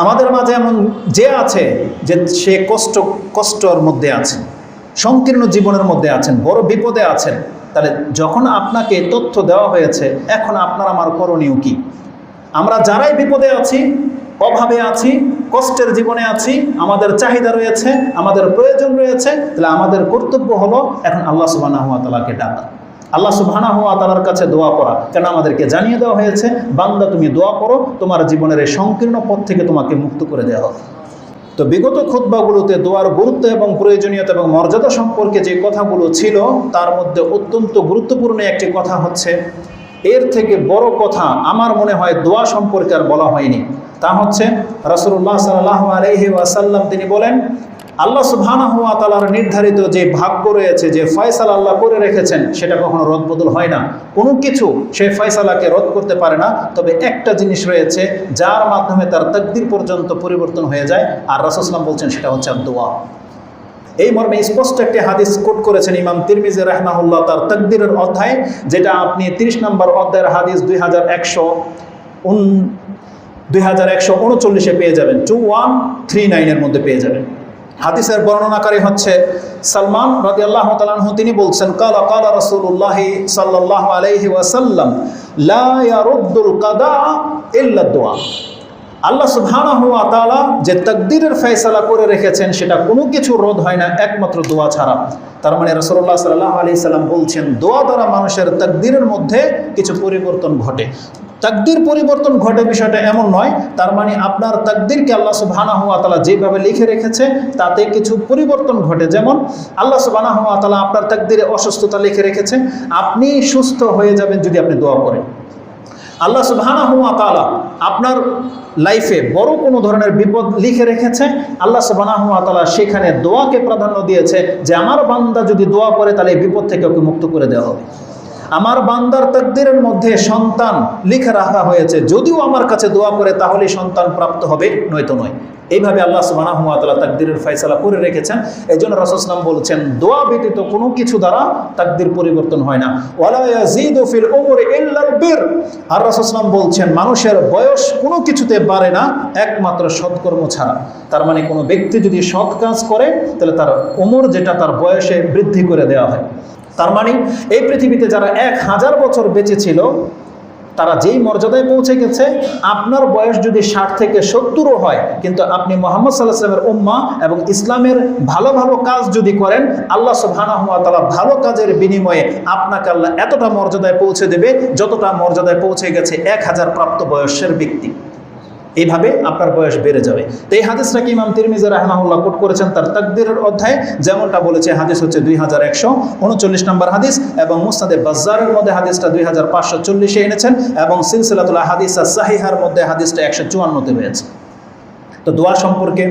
আমাদের মাঝে এমন যে আছে যে সে কষ্ট, কষ্টর মধ্যে আছে সংকীর্ণ জীবনের মধ্যে আছেন, বড় বিপদে আছেন, তাহলে যখন আপনাকে তথ্য দেওয়া হয়েছে, এখন আপনার আমার করণীয় কি? আমরা যারাই বিপদে আছি, অভাবে আছি, কষ্টের জীবনে আছি, আমাদের চাহিদা রয়েছে, আমাদের প্রয়োজন রয়েছে, তাহলে আমাদের কর্তব্য হলো এখন আল্লাহ সুবাহ তালাকে ডাকা। আল্লাহ সুবহানা হুয়া তালার কাছে দোয়া করা কেন আমাদেরকে জানিয়ে দেওয়া হয়েছে, বান্দা তুমি দোয়া করো, তোমার জীবনের এই সংকীর্ণ পথ থেকে তোমাকে মুক্ত করে দেওয়া হবে। তো বিগত খুদ্বাগুলোতে দোয়ার গুরুত্ব এবং প্রয়োজনীয়তা এবং মর্যাদা সম্পর্কে যে কথাগুলো ছিল, তার মধ্যে অত্যন্ত গুরুত্বপূর্ণ একটি কথা হচ্ছে, এর থেকে বড় কথা আমার মনে হয় দোয়া সম্পর্কে আর বলা হয়নি। তা হচ্ছে রাসুল্লাহ সাল্লাহ আলহি ওয়াসাল্লাম তিনি বলেন আল্লাহ সুবহানা হুয়া নির্ধারিত যে ভাগ্য রয়েছে, যে ফয়সালা আল্লাহ করে রেখেছেন, সেটা কখনো রদ বদল হয় না। কোনো কিছু সেই ফয়সালাকে রদ করতে পারে না, তবে একটা জিনিস রয়েছে, যার মাধ্যমে তার তকদির পর্যন্ত পরিবর্তন হয়ে যায়, আর রাসুসলাম বলছেন সেটা হচ্ছে দোয়া এই মর্মে স্পষ্ট একটি হাদিস কোট করেছেন ইমাম তিরমিজি রাহমাহুল্লাহ তার তকদিরের অধ্যায়, যেটা আপনি তিরিশ নম্বর অধ্যায়ের হাদিস দুই হাজার একশো দুই হাজার একশো উনচল্লিশে পেয়ে যাবেন, টু ওয়ান থ্রি নাইনের মধ্যে পেয়ে যাবেন। হাদিসের বর্ণনাকারী হচ্ছে সালমান রাজি আল্লাহ তালাহু তিনি বলছেন, কালা কালা রসুল্লাহি সাল্লাহ আলাইহি ওয়াসাল্লাম, লা ইয়ারুদ্দুল কাদা ইল্লা আল্লাহ সুবহানাহু ওয়া তাআলা যে তাকদীরের ফয়সালা করে রেখেছেন, সেটা কোনো কিছু রোধ হয় না, একমাত্র দোয়া ছাড়া। তার মানে রাসূলুল্লাহ সাল্লাল্লাহু আলাইহি সাল্লাম বলছেন, দোয়া দ্বারা মানুষের তাকদীরের মধ্যে কিছু পরিবর্তন ঘটে। তাকদির পরিবর্তন ঘটে বিষয়টা এমন নয়, তার মানে আপনার তাকদিরকে আল্লাহ সুবহানাহু ওয়া তাআলা যেভাবে লিখে রেখেছে, তাতে কিছু পরিবর্তন ঘটে। যেমন আল্লাহ সুবহানাহু ওয়া তাআলা আপনার তাকদিরে অসুস্থতা লিখে রেখেছে, আপনি সুস্থ হয়ে যাবেন যদি আপনি দোয়া করেন। আল্লাহ সুবহানাহু ওয়া তাআলা আপনার লাইফে বড় কোনো ধরনের বিপদ লিখে রেখেছে, আল্লাহ তাআলা সেখানে দোয়াকে প্রাধান্য দিয়েছে যে, আমার বান্দা যদি দোয়া করে তাহলে এই বিপদ থেকে ওকে মুক্ত করে দেওয়া হবে। আমার বান্দার তকদিরের মধ্যে সন্তান লিখে রাখা হয়েছে। যদিও আমার কাছে দোয়া করে তাহলে সন্তান প্রাপ্ত হবে, নয়তো নয়। এইভাবে আল্লাহ তাআলা তাকদীরের ফয়সালা করে রেখেছেন। এজন্য রাসূলুল্লাহ বলছেন, দোয়া ব্যতীত কোনো কিছু দ্বারা তাকদির পরিবর্তন হয় না। ওয়ালা ইয়াজিদু ফিল উমরি ইল্লাল বির। আর রাসূলুল্লাহ বলছেন, মানুষের বয়স কোনো কিছুতে বাড়ে না, একমাত্র সৎকর্ম ছাড়া। তার মানে কোনো ব্যক্তি যদি সৎ কাজ করে, তাহলে তার উমর যেটা, তার বয়সে বৃদ্ধি করে দেওয়া হয়। তার মানে এই পৃথিবীতে যারা এক হাজার বছর বেঁচে ছিল, তারা যেই মর্যাদায় পৌঁছে গেছে, আপনার বয়স যদি ষাট থেকে সত্তরও হয়, কিন্তু আপনি মোহাম্মদ সাল্লাহ সাল্লামের উম্মা এবং ইসলামের ভালো ভালো কাজ যদি করেন, আল্লাহ সুবাহানহমাতালা ভালো কাজের বিনিময়ে আপনাকে আল্লাহ এতটা মর্যাদায় পৌঁছে দেবে, যতটা মর্যাদায় পৌঁছে গেছে এক হাজার প্রাপ্ত বয়সের ব্যক্তি। এইভাবে আপনার বয়স বেড়ে যাবে। তো এই হাদিসটাকে ইমাম তিরমিজা রাহমাহুল্লাহ কোট করেছেন তার তাকদিরের অধ্যায়? যেমনটা বলেছে, হাদিস হচ্ছে দুই হাজার একশো উনচল্লিশ নম্বর হাদিস এবং মুস্তাদে বাজারের মধ্যে হাদিসটা দুই হাজার পাঁচশো চল্লিশে এনেছেন এবং সিলসিলাতুল্লাহ হাদিস সাহিহার মধ্যে হাদিসটা একশো চুয়ান্নতে পেয়েছে তো দোয়া সম্পর্কে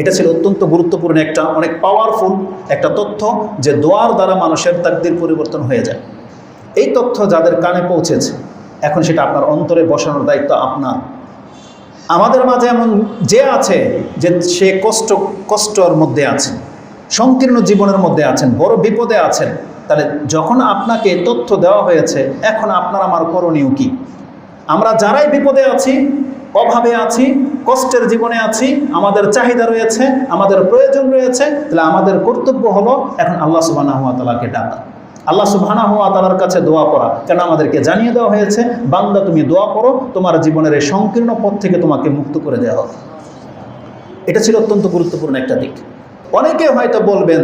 এটা ছিল অত্যন্ত গুরুত্বপূর্ণ একটা, অনেক পাওয়ারফুল একটা তথ্য যে দোয়ার দ্বারা মানুষের তাকদির পরিবর্তন হয়ে যায়। এই তথ্য যাদের কানে পৌঁছেছে, এখন সেটা আপনার অন্তরে বসানোর দায়িত্ব আপনার। আমাদের মাঝে এমন যে আছে যে সে কষ্ট, কষ্টর মধ্যে আছে, সংকীর্ণ জীবনের মধ্যে আছেন, বড় বিপদে আছেন, তাহলে যখন আপনাকে তথ্য দেওয়া হয়েছে, এখন আপনার আমার করণীয় কি? আমরা যারাই বিপদে আছি, অভাবে আছি, কষ্টের জীবনে আছি, আমাদের চাহিদা রয়েছে, আমাদের প্রয়োজন রয়েছে, তাহলে আমাদের কর্তব্য হলো এখন আল্লাহ সুবাহ তালাকে ডাকা। আল্লাহ সুবহানা হওয়া তালার কাছে দোয়া করা কেন আমাদেরকে জানিয়ে দেওয়া হয়েছে, বান্দা তুমি দোয়া করো, তোমার জীবনের এই সংকীর্ণ পথ থেকে তোমাকে মুক্ত করে দেওয়া হবে। এটা ছিল অত্যন্ত গুরুত্বপূর্ণ একটা দিক। অনেকে হয়তো বলবেন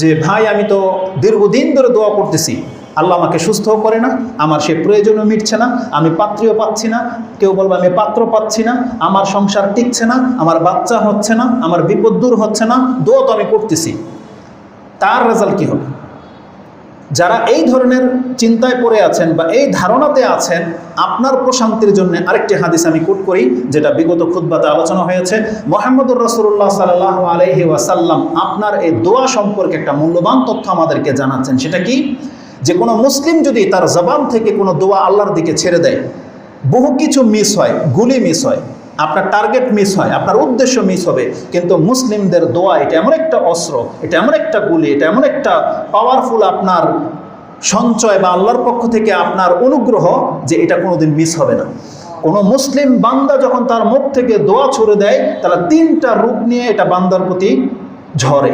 যে, ভাই, আমি তো দীর্ঘদিন ধরে দোয়া করতেছি। আল্লাহ আমাকে সুস্থ করে না, আমার সে প্রয়োজনও মিটছে না, আমি পাত্রীও পাচ্ছি না, কেউ বলবে, আমি পাত্র পাচ্ছি না, আমার সংসার টিকছে না, আমার বাচ্চা হচ্ছে না, আমার বিপদ দূর হচ্ছে না, দোয়া তো আমি করতেছি। তার রেজাল্ট কী হবে? যারা এই ধরনের চিন্তায় পড়ে আছেন বা এই ধারণাতে আছেন, আপনার প্রশান্তির জন্য আরেকটি হাদিস আমি কোট করি, যেটা বিগত খুদ্বাতে আলোচনা হয়েছে। মোহাম্মদুর রসুল্লাহ সাল্লাহ আলহি ওয়াসাল্লাম আপনার এই দোয়া সম্পর্কে একটা মূল্যবান তথ্য আমাদেরকে জানাচ্ছেন। সেটা কি? যে কোনো মুসলিম যদি তার জবান থেকে কোনো দোয়া আল্লাহর দিকে ছেড়ে দেয়, বহু কিছু মিস হয়, গুলি মিস হয়। আপনার টার্গেট মিস হয়, আপনার উদ্দেশ্য মিস হবে, কিন্তু মুসলিমদের দোয়া এটা এমন একটা অস্ত্র, এটা এমন একটা গুলি, এটা এমন একটা পাওয়ারফুল আপনার সঞ্চয় বা আল্লাহর পক্ষ থেকে আপনার অনুগ্রহ যে এটা কোনোদিন মিস হবে না। কোনো মুসলিম বান্দা যখন তার মুখ থেকে দোয়া ছুড়ে দেয়, তাহলে তিনটা রূপ নিয়ে এটা বান্দার প্রতি ঝরে।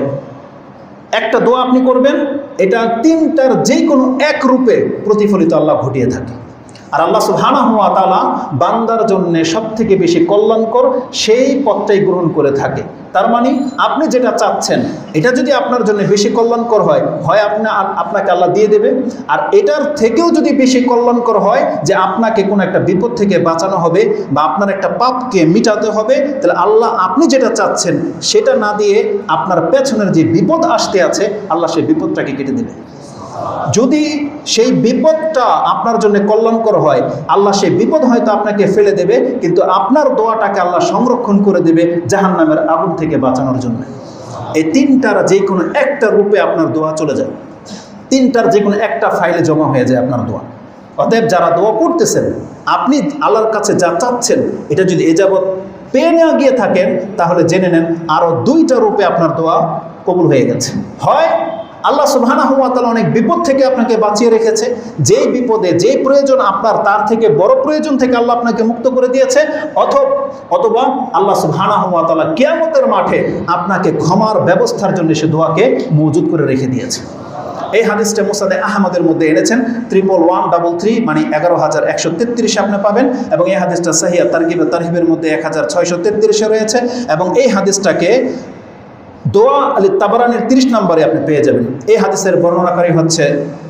একটা দোয়া আপনি করবেন, এটা তিনটার যে কোনো এক রূপে প্রতিফলিত আল্লাহ ঘটিয়ে থাকে। আর আল্লাহ সুবহানা হুয়া তালা বান্দার জন্যে সব থেকে বেশি কল্যাণকর সেই পথটাই গ্রহণ করে থাকে। তার মানে আপনি যেটা চাচ্ছেন, এটা যদি আপনার জন্য বেশি কল্যাণকর হয় হয় আপনি, আপনাকে আল্লাহ দিয়ে দেবে। আর এটার থেকেও যদি বেশি কল্যাণকর হয় যে আপনাকে কোনো একটা বিপদ থেকে বাঁচানো হবে বা আপনার একটা পাপকে মিটাতে হবে, তাহলে আল্লাহ আপনি যেটা চাচ্ছেন, সেটা না দিয়ে আপনার পেছনের যে বিপদ আসতে আছে, আল্লাহ সেই বিপদটাকে কেটে দেবে। যদি সেই বিপদটা আপনার জন্য কল্যাণকর হয়, আল্লাহ সেই বিপদ হয়তো আপনাকে ফেলে দেবে, কিন্তু আপনার দোয়াটাকে আল্লাহ সংরক্ষণ করে দেবে জাহান নামের আগুন থেকে বাঁচানোর জন্য। এই তিনটার যে কোনো একটা রূপে আপনার দোয়া চলে যায়। তিনটার যে কোনো একটা ফাইলে জমা হয়ে যায় আপনার দোয়া। অতএব যারা দোয়া করতেছেন, আপনি আল্লাহর কাছে যা চাচ্ছেন, এটা যদি এ যাবৎ পেয়ে নেওয়া গিয়ে থাকেন, তাহলে জেনে নেন আরও দুইটা রূপে আপনার দোয়া কবুল হয়ে গেছে। হয় আল্লাহ সুবহানাহু ওয়া তাআলা অনেক বিপদ থেকে আপনাকে বাঁচিয়ে রেখেছে। যেই বিপদে যেই প্রয়োজন আপনার, তার থেকে বড় প্রয়োজন থেকে আল্লাহ আপনাকে মুক্ত করে দিয়েছে। অথবা অথবা আল্লাহ সুবহানাহু ওয়া তাআলা কিয়ামতের মাঠে আপনাকে ক্ষমার ব্যবস্থার জন্য সে দোয়াকে মজুদ করে রেখে দিয়েছে। এই হাদিসটা মুসাদে আহমদের মধ্যে এনেছেন। ত্রিপল ওয়ান, ডাবল থ্রি মানে এগারো হাজার একশো তেত্রিশে আপনি পাবেন। এবং এই হাদিসটা সাহিয়া তারকিবে তারহিবের মধ্যে এক হাজার ছয়শো তেত্রিশে রয়েছে। এবং এই হাদিসটাকে দোয়া আলি তাবারানের তিরিশ নম্বরে আপনি পেয়ে যাবেন। এই হাদিসের বর্ণনাকারী হচ্ছে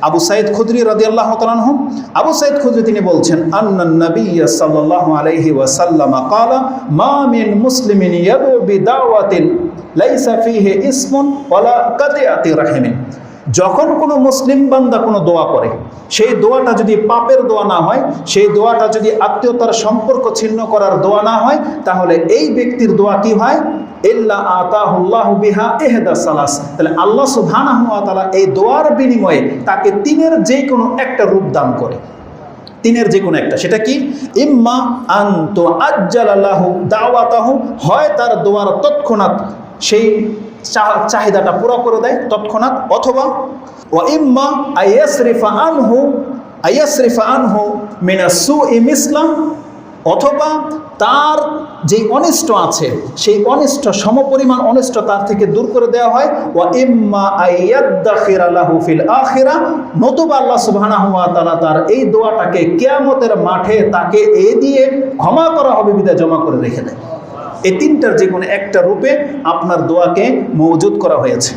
আবু সাইদ খুদরি রাজি আল্লাহ তালানহ আবু সাইদ খুদরি তিনি বলছেন আন্নান নবী সাল্লাল্লাহু আলাইহি ওয়াসাল্লাম কালা মা মিন মুসলিমিন ইসমুন ওয়ালা কাতিআতি রাহিমিন। যখন কোনো মুসলিম বান্দা কোনো দোয়া করে, সেই দোয়াটা যদি পাপের দোয়া না হয়, সেই দোয়াটা যদি আত্মীয়তার সম্পর্ক ছিন্ন করার দোয়া না হয়, তাহলে এই ব্যক্তির দোয়া কি হয়? ইল্লা আতাহুল্লাহ বিহা এহেদা সালাস। তাহলে আল্লাহ সুবহানাহু ওয়া তাআলা এই দোয়ার বিনিময়ে তাকে তিনের যে কোনো একটা রূপ দান করে। তিনের যে কোনো একটা। সেটা কি? ইম্মা আন্ত আজ্জালাল্লাহু দাওয়াতাহু। হয় তার দোয়ার তৎক্ষণাৎ সেই চাহিদাটা পুরো করে দেয় তৎক্ষণাৎ, অথবা ও ইম্মা আইয়াসরিফা আনহু আইয়াসরিফা আনহু মিনা সু ইসলাম অথবা তার যে অনিষ্ট আছে, সেই অনিষ্ট, সমপরিমাণ অনিষ্ট তার থেকে দূর করে দেওয়া হয় ও ইম্মা আইয়াদ্দাখিরালাহু ফিল আখিরা, নতুবা আল্লাহ সুবহানাহু ওয়া তাআলা তার এই দোয়াটাকে কিয়ামতের মাঠে তাকে এ দিয়ে ক্ষমা করা হবে, বিদায় জমা করে রেখে দেয়। এই তিনটার যে কোনো একটা রূপে আপনার দোয়াকে মজুদ করা হয়েছে।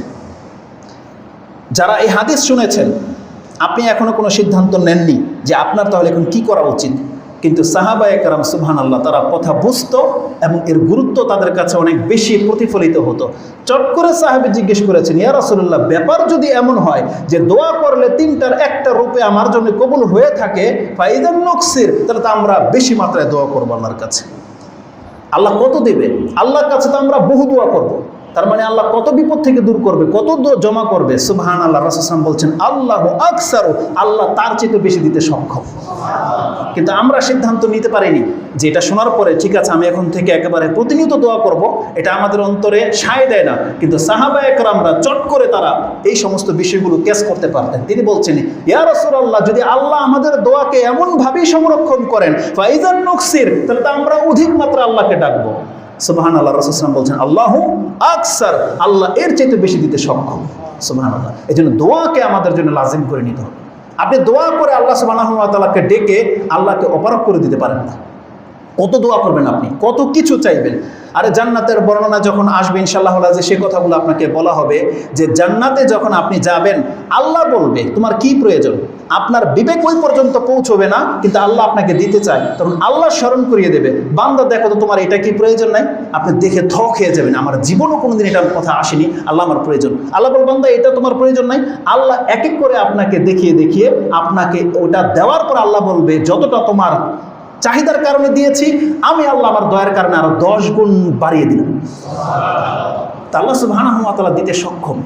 যারা এই হাদিস শুনেছেন, আপনি এখনও কোনো সিদ্ধান্ত নেননি যে আপনার তাহলে এখন কি করা উচিত? কিন্তু সাহাবা একরাম সুবহান আল্লাহ তারা কথা বুঝতো এবং এর গুরুত্ব তাদের কাছে অনেক বেশি প্রতিফলিত হতো। চট করে সাহাবি জিজ্ঞেস করেছেন, ইয়া রাসূলুল্লাহ, ব্যাপার যদি এমন হয় যে দোয়া করলে তিনটার একটা রূপে আমার জন্য কবুল হয়ে থাকে ফাইদান নকসির, তাহলে তো আমরা বেশি মাত্রায় দোয়া করব আল্লাহর কাছে। আল্লাহ কত দেবে আল্লাহর কাছে তো আমরা বহু দোয়া করব। তার মানে আল্লাহ কত বিপদ থেকে দূর করবে, কত জমা করবে? সুবহান আল্লাহ রাসুলাম বলছেন, আল্লাহ আকসারও আল্লাহ তার চেয়ে বেশি দিতে সক্ষম। কিন্তু আমরা সিদ্ধান্ত নিতে পারিনি যে এটা শোনার পরে, ঠিক আছে, আমি এখন থেকে একেবারে প্রতিনিয়ত দোয়া করব এটা আমাদের অন্তরে সায় দেয় না। কিন্তু সাহাবা একরামরা চট করে তারা এই সমস্ত বিষয়গুলো ক্যাচ করতে পারতেন। তিনি বলছেন, ইয়া রাসূলুল্লাহ, যদি আল্লাহ আমাদের দোয়াকে এমনভাবেই সংরক্ষণ করেন, ফাইজান নকসির তাহলে তো আমরা অধিক মাত্রা আল্লাহকে ডাকবো। সুবাহান আল্লাহ রসুলাম বলছেন, আল্লাহ আকসার, আল্লাহ এর চাইতে বেশি দিতে সক্ষম। সুবাহান আল্লাহ এই জন্য দোয়াকে আমাদের জন্য লাজিম করে নিতে হবে। আপনি দোয়া করে আল্লাহ সুবাহকে ডেকে আল্লাহকে অপারক করে দিতে পারেন না। কত দোয়া করবেন আপনি? কত কিছু চাইবেন? আরে জান্নাতের বর্ণনা যখন আসবে ইনশাল্লাহ যে সে কথাগুলো আপনাকে বলা হবে যে জান্নাতে যখন আপনি যাবেন, আল্লাহ বলবে, তোমার কি প্রয়োজন? আপনার বিবেক ওই পর্যন্ত পৌঁছবে না, কিন্তু আল্লাহ আপনাকে দিতে চায়। তখন আল্লাহ স্মরণ করিয়ে দেবে, বান্দা, দেখো তো তোমার এটা কি প্রয়োজন নাই? আপনি দেখে থ খেয়ে যাবেন। আমার জীবনও কোনোদিন এটার কথা আসেনি, আল্লাহ আমার প্রয়োজন। আল্লাহ বল বান্দা, এটা তোমার প্রয়োজন নাই। আল্লাহ এক এক করে আপনাকে দেখিয়ে দেখিয়ে আপনাকে ওটা দেওয়ার পর আল্লাহ বলবে, যতটা তোমার চাহিদার কারণে দিয়েছি, আমি আল্লাহ আমার দয়ার কারণে আরও দশ গুণ বাড়িয়ে দিলাম। তা আল্লাহ তাআলা দিতে সক্ষম।